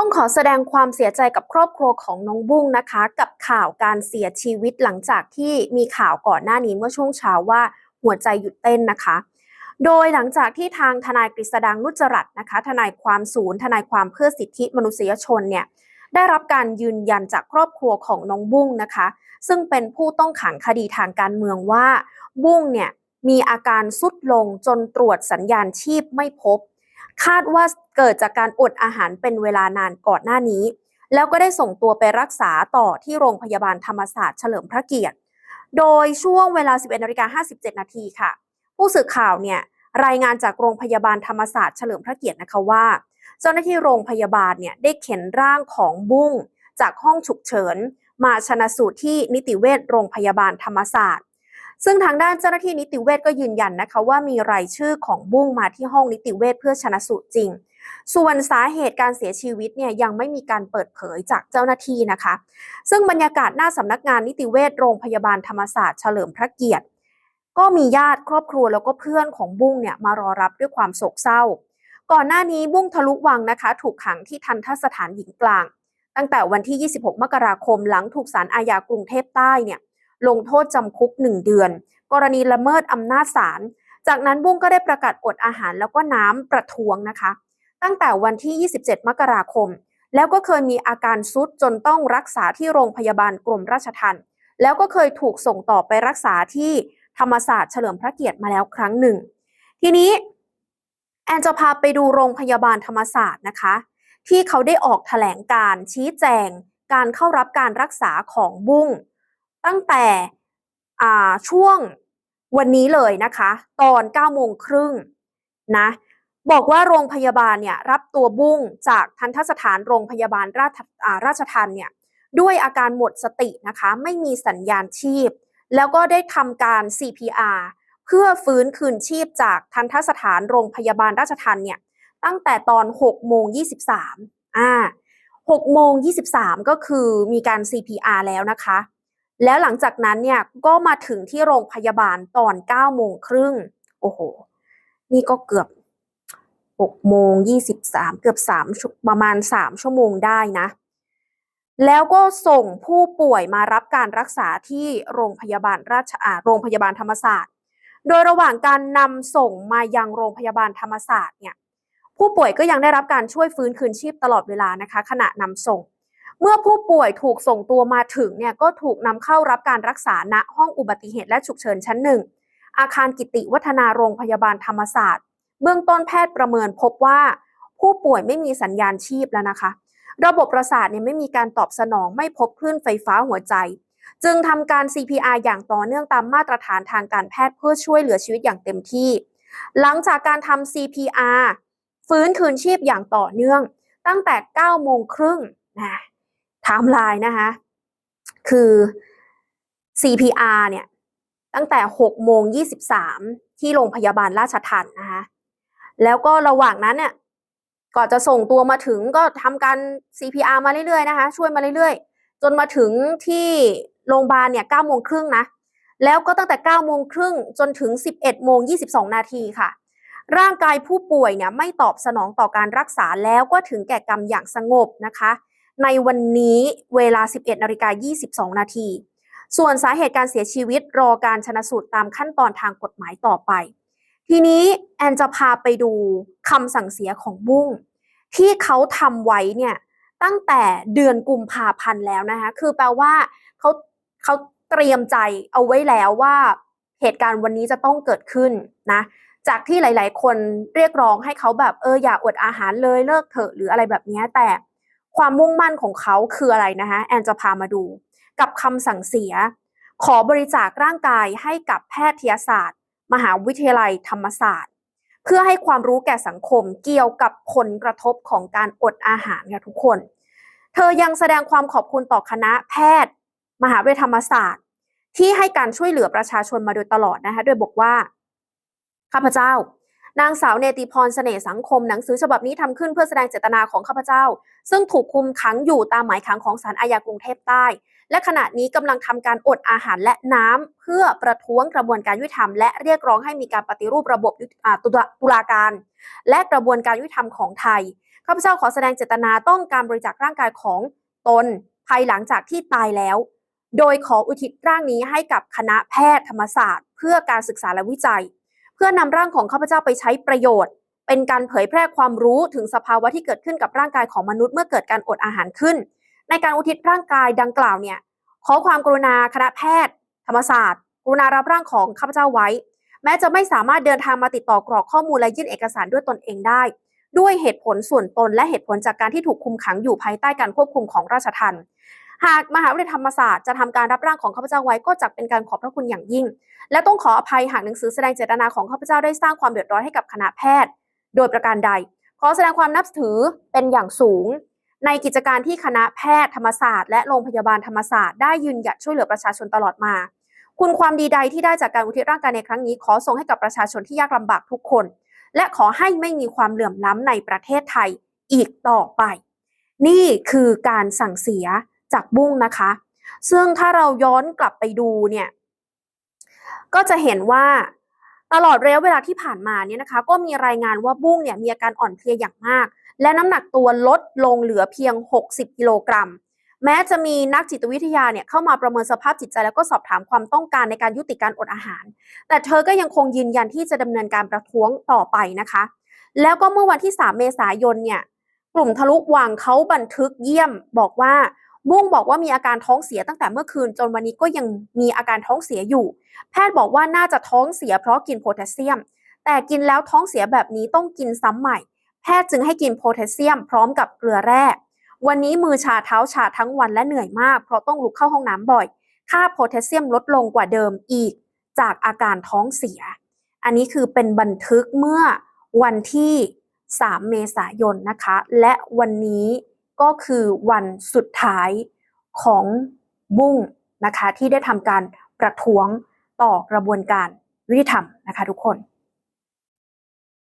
ต้องขอแสดงความเสียใจกับครอบครัวของน้องบุ้งนะคะ กับข่าวการเสียชีวิตหลังจากที่มีข่าวก่อนหน้านี้เมื่อช่วงเช้าว่าหัวใจหยุดเต้นนะคะ โดยหลังจากที่ทางทนายกฤษดังนุจรัตน์นะคะ ทนายความศูนย์ ทนายความเพื่อสิทธิมนุษยชนเนี่ยได้รับการยืนยันจากครอบครัวของน้องบุ้งนะคะ ซึ่งเป็นผู้ต้องขังคดีทางการเมืองว่าบุ้งเนี่ยมีอาการสุดลงจนตรวจสัญญาณชีพไม่พบ คาดว่าเกิดจากการอดอาหารเป็นเวลานานก่อนหน้านี้ แล้วก็ได้ส่งตัวไปรักษาต่อที่โรงพยาบาลธรรมศาสตร์เฉลิมพระเกียรติ โดยช่วงเวลา 11นาฬิกา57 นาทีค่ะ ผู้สื่อข่าวเนี่ยรายงานจากโรงพยาบาลธรรมศาสตร์เฉลิมพระเกียรตินะคะว่า เจ้าหน้าที่โรงพยาบาลเนี่ยได้เข็นร่างของบุ้งจากห้องฉุกเฉิน มาชนะสูตรที่นิติเวชโรงพยาบาลธรรมศาสตร์ ซึ่งทางด้านเจ้าหน้าที่นิติเวชก็ยืนยันนะคะว่ามีรายชื่อของบุ้งมาที่ห้องนิติเวชเพื่อชนะสูตรจริง ส่วนสาเหตุการเสียชีวิตเนี่ยยังไม่มีการเปิดเผยจากเจ้าหน้าที่นะคะ ซึ่งบรรยากาศหน้าสำนักงานนิติเวชโรงพยาบาลธรรมศาสตร์เฉลิมพระเกียรติ ก็มีญาติครอบครัวแล้วก็เพื่อนของบุ้งเนี่ยมารอรับด้วยความโศกเศร้า ก่อนหน้านี้บุ้งทะลุวังนะคะ ถูกขังที่ทันทสถานหญิงกลาง ตั้งแต่วันที่ 26 มกราคมหลังถูกศาลอาญากรุงเทพใต้เนี่ย ลงโทษจำคุก 1 เดือน กรณีละเมิดอำนาจศาล จากนั้นบุ้งก็ได้ประกาศอดอาหารแล้วก็น้ำประท้วงนะคะ ตั้งแต่วันที่ 27 มกราคม แล้วก็เคยมีอาการซุดจนต้องรักษาที่โรงพยาบาลกรมราชทัณฑ์แล้วก็เคยถูกส่งต่อไปรักษาที่ธรรมศาสตร์เฉลิมพระเกียรติมาแล้วครั้งหนึ่ง ทีนี้แอนจะพาไปดูโรงพยาบาลธรรมศาสตร์นะคะ ที่เขาได้ออกแถลงการชี้แจงการเข้ารับการรักษาของบุ้ง ตั้งแต่ช่วงวันนี้เลยนะคะ ตอน9โมงครึ่งนะบอกว่าโรงพยาบาลเนี่ยรับตัวบุ้งจากทันทสถานโรงพยาบาลราชราชทันเนี่ยด้วยอาการหมดสตินะคะ ไม่มีสัญญาณชีพ แล้วก็ได้ทำการ CPR เพื่อฟื้นคืนชีพจากทันทสถานโรงพยาบาลราชทันเนี่ยตั้งแต่ตอน6โมง23อ่า6โมง23 ก็คือมีการ CPR แล้วนะคะ แล้วหลังจากนั้นเนี่ยก็มาถึงที่โรงพยาบาลตอน9โมงครึ่งโอ้โห นี่ก็เกือบ6โมง23เกือบ3ประมาณ3ชั่วโมงได้นะ แล้วก็ส่งผู้ป่วยมารับการรักษาที่โรงพยาบาลราชอาโรงพยาบาลธรรมศาสตร์ โดยระหว่างการนำส่งมายังโรงพยาบาลธรรมศาสตร์เนี่ยผู้ป่วยก็ยังได้รับการช่วยฟื้นคืนชีพตลอดเวลานะคะ ขณะนำส่ง เมื่อผู้ป่วยถูกส่งตัวมาถึงเนี่ยก็ถูกนำเข้ารับการรักษาณห้องอุบัติเหตุและฉุกเฉินชั้นหนึ่งอาคารกิติวัฒนาโรงพยาบาลธรรมศาสตร์ เบื้องต้นแพทย์ประเมินพบว่า ผู้ป่วยไม่มีสัญญาณชีพแล้วนะคะ ระบบประสาทเนี่ยไม่มีการตอบสนองไม่พบคลื่นไฟฟ้าหัวใจ จึงทำการ CPR อย่างต่อเนื่องตามมาตรฐานทางการแพทย์เพื่อช่วยเหลือชีวิตอย่างเต็มที่ หลังจากการทำ CPR ฟื้นคืนชีพอย่างต่อเนื่อง ตั้งแต่ 9 โมงครึ่งนะ ทม์ไลน์นะคะ คือ CPR เนี่ย ตั้งแต่6โมง23 ที่โรงพยาบาลราชทัณฑ์นะคะ แล้วก็ระหว่างนั้นเนี่ยก่อนจะส่งตัวมาถึงก็ทำการ CPR มาเรื่อยๆนะคะ ช่วยมาเรื่อยๆ จนมาถึงที่โรงพยาบาลเนี่ย9โมงครึ่งนะ แล้วก็ตั้งแต่9โมงครึ่งจนถึง 11โมง22 นาทีค่ะร่างกายผู้ป่วยเนี่ยไม่ตอบสนองต่อการรักษาแล้วก็ถึงแก่กรรมอย่างสงบนะคะ ในวันนี้เวลา 11นาฬิกา22 นาที ส่วนสาเหตุการเสียชีวิตรอการชนะสูตรตามขั้นตอนทางกฎหมายต่อไป ทีนี้แอนจะพาไปดูคำสั่งเสียของบุ้งที่เขาทำไว้เนี่ยตั้งแต่เดือนกุมภาพันธ์แล้วนะคะคือแปลว่าเขาเขาเตรียมใจเอาไว้แล้วว่าเหตุการณ์วันนี้จะต้องเกิดขึ้นนะจากที่หลาย ๆ คนเรียกร้องให้เขาแบบเอออย่าอดอาหารเลยเลิกเถอะหรืออะไรแบบนี้แต่ ความมุ่งมั่นของเขาคืออะไรนะคะแอนจะพามาดู กับคำสั่งเสีย ขอบริจาคร่างกายให้กับแพทยศาสตร์ มหาวิทยาลัยธรรมศาสตร์ เพื่อให้ความรู้แก่สังคมเกี่ยวกับผลกระทบของการอดอาหารค่ะทุกคน เธอยังแสดงความขอบคุณต่อคณะแพทย์ มหาวิทยาลัยธรรมศาสตร์ ที่ให้การช่วยเหลือประชาชนมาโดยตลอดนะคะโดยบอกว่าข้าพเจ้า นางสาวเนติพรเสน่ห์สังคมหนังสือฉบับนี้ทำขึ้นเพื่อแสดงเจตนาของข้าพเจ้า ซึ่งถูกคุมขังอยู่ตามหมายขังของศาลอาญากรุงเทพใต้ และขณะนี้กำลังทำการอดอาหารและน้ำเพื่อประท้วงกระบวนการยุติธรรมและเรียกร้องให้มีการปฏิรูประบบตุลาการ และกระบวนการยุติธรรมของไทยข้าพเจ้าขอแสดงเจตนาต้องการบริจาคร่างกายของตนภายหลังจากที่ตายแล้ว โดยขออุทิศร่างนี้ให้กับคณะแพทย์ธรรมศาสตร์ เพื่อการศึกษาและวิจัย เพื่อนำร่างของข้าพเจ้าไปใช้ประโยชน์ เป็นการเผยแพร่ความรู้ถึงสภาวะที่เกิดขึ้นกับร่างกายของมนุษย์เมื่อเกิดการอดอาหารขึ้น ในการอุทิศร่างกายดังกล่าวเนี่ยขอความกรุณาคณะแพทย์ ธรรมศาสตร์ กรุณารับร่างของข้าพเจ้าไว้ แม้จะไม่สามารถเดินทางมาติดต่อกรอกข้อมูลและยื่นเอกสารด้วยตนเองได้ ด้วยเหตุผลส่วนตนและเหตุผลจากการที่ถูกคุมขังอยู่ภายใต้การควบคุมของราชทัณฑ์ หากมหาวิทยาลัยธรรมศาสตร์จะทำการรับร่างของข้าพเจ้าไว้ก็จะเป็นการขอบพระคุณอย่างยิ่ง และต้องขออภัยหากหนังสือแสดงเจตนาของข้าพเจ้าได้สร้างความเดือดร้อนให้กับคณะแพทย์ โดยประการใด ขอแสดงความนับถือเป็นอย่างสูง ในกิจการที่คณะแพทย์ธรรมศาสตร์และโรงพยาบาลธรรมศาสตร์ได้ยืนหยัดช่วยเหลือประชาชนตลอดมา คุณความดีใดที่ได้จากการอุทิศร่างกายในครั้งนี้ ขอส่งให้กับประชาชนที่ยากลำบากทุกคน และขอให้ไม่มีความเหลื่อมล้ำในประเทศไทยอีกต่อไป นี่คือการสั่งเสีย จากบุ้งนะคะ ซึ่งถ้าเราย้อนกลับไปดูเนี่ยก็จะเห็นว่าตลอดระยะเวลาที่ผ่านมาเนี่ยนะคะ ก็มีรายงานว่าบุ้งเนี่ยมีอาการอ่อนเพลียอย่างมาก และน้ำหนักตัวลดลงเหลือเพียง 60 กิโลกรัม แม้จะมีนักจิตวิทยาเนี่ยเข้ามาประเมินสภาพจิตใจแล้วก็สอบถามความต้องการในการยุติการอดอาหาร แต่เธอก็ยังคงยืนยันที่จะดำเนินการประท้วงต่อไปนะคะ แล้วก็เมื่อวันที่ 3 เมษายนเนี่ยกลุ่มทะลุวังเขาบันทึกเยี่ยมบอกว่า บุ้งบอกว่ามีอาการท้องเสียตั้งแต่เมื่อคืนจนวันนี้ก็ยังมีอาการท้องเสียอยู่ แพทย์บอกว่าน่าจะท้องเสียเพราะกินโพแทสเซียม แต่กินแล้วท้องเสียแบบนี้ต้องกินซ้ำใหม่ แพทย์จึงให้กินโพแทสเซียมพร้อมกับเกลือแร่ วันนี้มือชาเท้าชาทั้งวันและเหนื่อยมาก เพราะต้องลุกเข้าห้องน้ำบ่อย ค่าโพแทสเซียมลดลงกว่าเดิมอีก จากอาการท้องเสีย อันนี้คือเป็นบันทึกเมื่อวันที่ 3 เมษายนนะคะ และวันนี้ ก็คือวันสุดท้ายของบุ้งนะคะที่ได้ทำการประท้วงต่อกระบวนการยุติธรรมนะคะทุกคน